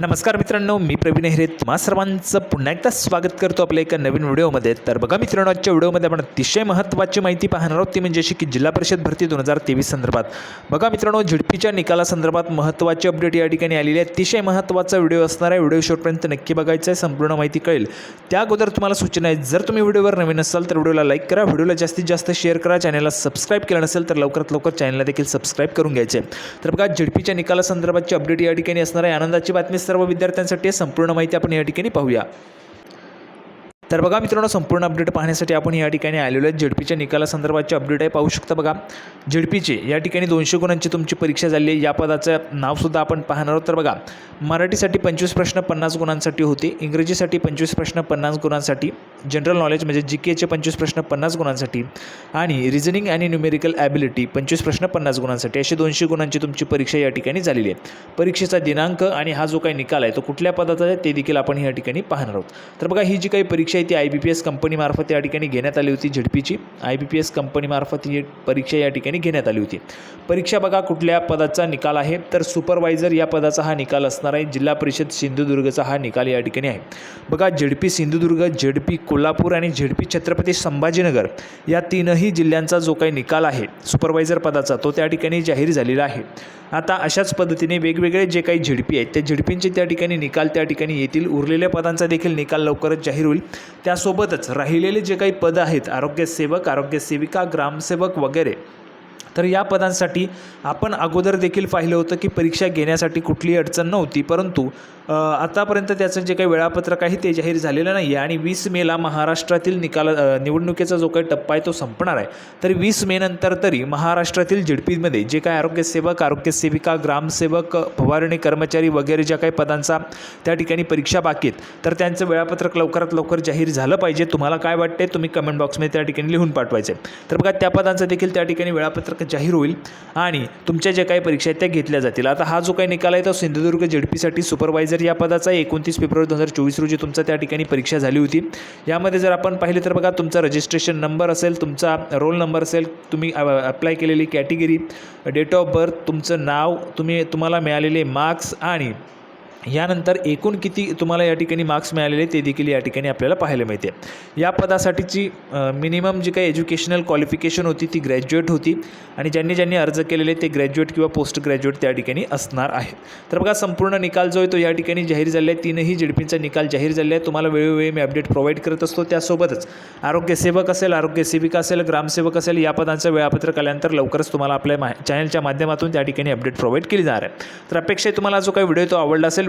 नमस्कार मित्रांनो मी प्रवीण हिरे. तुम्हा सर्वांचं पुन्हा एकदा स्वागत करतो आपल्या एका नवीन व्हिडिओमध्ये. तर बघा मित्रांनो आजच्या व्हिडिओमध्ये आपण अतिशय महत्त्वाची माहिती पाहणार आहोत. ती म्हणजे अशी की जिल्हा परिषद भरती दोन हजार तेवीस संदर्भात. बघा मित्रांनो झिडपीच्या निकालासंदर्भात महत्त्वाची अपडेट या ठिकाणी आलेली आहे. अतिशय महत्त्वाचा व्हिडिओ असणार आहे. व्हिडिओ शेवटपर्यंत नक्की बघायचा आहे. संपूर्ण माहिती कळेल. त्या अगोदर तुम्हाला सूचना आहे जर तुम्ही व्हिडिओवर नवीन असाल तर व्हिडिओला लाईक करा. व्हिडिओला जास्तीत जास्त शेअर करा. चॅनलला सबस्क्राईब केलं नसेल तर लवकरात लवकर चॅनलला देखील सबस्क्राईब करून घ्यायचे. तर बघा झिडपीच्या निकालासंदर्भातची अपडेट या ठिकाणी असणार आहे. आनंदाची बातमी सर्व विद्यार्थ्यांसाठी संपूर्ण माहिती आपण या ठिकाणी पाहूया. तर बघा मित्रांनो संपूर्ण अपडेट पाहण्यासाठी आपण या ठिकाणी आलेलो आहे झेडपीच्या निकालासंदर्भातचे अपडेट आहे पाहू शकता बघा. झेडपीचे या ठिकाणी दोनशे गुणांची तुमची परीक्षा झाली आहे. या पदाचं नावसुद्धा आपण पाहणार आहोत. तर बघा मराठीसाठी पंचवीस प्रश्न पन्नास गुणांसाठी होते. इंग्रजीसाठी पंचवीस प्रश्न पन्नास गुणांसाठी. जनरल नॉलेज म्हणजे जी केचे पंचवीस प्रश्न पन्नास गुणांसाठी. आणि रिझनिंग आणि न्युमेरिकल ॲबिलिटी पंचवीस प्रश्न पन्नास गुणांसाठी. अशी दोनशे गुणांची तुमची परीक्षा या ठिकाणी झालेली आहे. परीक्षेचा दिनांक आणि हा जो काही निकाल आहे तो कुठल्या पदाचा आहे ते देखील आपण या ठिकाणी पाहणार आहोत. तर बघा ही जी काही परीक्षा आहे ती आय बी पी एस कंपनीमार्फत या ठिकाणी घेण्यात आली होती झडपीची. आय बी पी एस कंपनीमार्फत ही परीक्षा या ठिकाणी घेण्यात आली होती. परीक्षा बघा कुठल्या पदाचा निकाल आहे. तर सुपरवायझर या पदाचा हा निकाल असणार आहे. जिल्हा परिषद सिंधुदुर्गचा हा निकाल या ठिकाणी आहे. बघा झडपी सिंधुदुर्ग झडपी कोल्हापूर आणि झडपी छत्रपती संभाजीनगर या तीनही जिल्ह्यांचा जो काही निकाल आहे सुपरवायझर पदाचा तो त्या ठिकाणी जाहीर झालेला आहे. आता अशाच पद्धतीने वेगवेगळे जे काही झिडपी आहेत त्या झिडपींचे त्या ठिकाणी निकाल त्या ठिकाणी येतील. उरलेल्या पदांचा देखील निकाल लवकरच जाहीर होईल. त्यासोबतच राहिलेले जे काही पदं आहेत आरोग्यसेवक आरोग्यसेविका ग्रामसेवक वगैरे तर या पदांसाठी आपण अगोदर देखील पाहिलं होतं की परीक्षा घेण्यासाठी कुठलीही अडचण नव्हती परंतु आतापर्यंत त्याचं जे काही वेळापत्रक आहे ते जाहीर झालेलं नाही आहे आणि वीस मेला महाराष्ट्रातील निकाल निवडणुकीचा जो काही टप्पा आहे तो संपणार आहे. तर वीस मे नंतर तरी महाराष्ट्रातील झिडपीमध्ये जे काही आरोग्यसेवक आरोग्यसेविका ग्रामसेवक फवारणी कर्मचारी वगैरे ज्या काही पदांचा त्या ठिकाणी परीक्षा बाकी आहेत तर त्यांचं वेळापत्रक लवकरात लवकर जाहीर झालं पाहिजे. तुम्हाला काय वाटते तुम्ही कमेंट बॉक्समध्ये त्या ठिकाणी लिहून पाठवायचे तर बघा त्या पदांचं देखील त्या ठिकाणी वेळापत्रक जाहीर होईल आणि तुमच्या ज्या काही परीक्षा आहेत त्या घेतल्या जातील. आता हा जो काही निकाल आहे तो सिंधुदुर्ग झेडपीसाठी सुपरवायझर तर या पदाचा एकोणतीस फेब्रुवारी दोन हजार चोवीस रोजी तुमचा त्या ठिकाणी परीक्षा झाली होती. यामध्ये जर आपण पाहिले तर बघा तुमचा रजिस्ट्रेशन नंबर असेल तुमचा रोल नंबर असेल तुम्ही अप्लाय केलेली कॅटेगरी डेट ऑफ बर्थ तुमचं नाव तुम्ही तुम्हाला मिळालेले मार्क्स आणि यानंतर एकूण किती तुम्हाला या ठिकाणी मार्क्स मिळालेले ते देखील या ठिकाणी आपल्याला पाहायला मिळते. या पदासाठीची मिनिमम जी काही एज्युकेशनल क्वालिफिकेशन होती ती ग्रॅज्युएट होती आणि ज्यांनी ज्यांनी अर्ज केलेले ते ग्रॅज्युएट किंवा पोस्ट ग्रॅज्युएट त्या ठिकाणी असणार आहे तर बघा संपूर्ण निकाल जो आहे तो या ठिकाणी जाहीर झाले आहे. तीनही झेडपींचा निकाल जाहीर झाले आहे. तुम्हाला वेळोवेळी मी अपडेट प्रोव्हाइड करत असतो. त्यासोबतच आरोग्यसेवक असेल आरोग्यसेविका असेल ग्रामसेवक असेल या पदांचं वेळापत्रक आल्यानंतर लवकरच तुम्हाला आपल्या मा चॅनलच्या माध्यमातून त्या ठिकाणी अपडेट प्रोव्हाइड केली जाणार आहे. तर अपेक्षा तुम्हाला जो काही व्हिडिओ तो आवडला असेल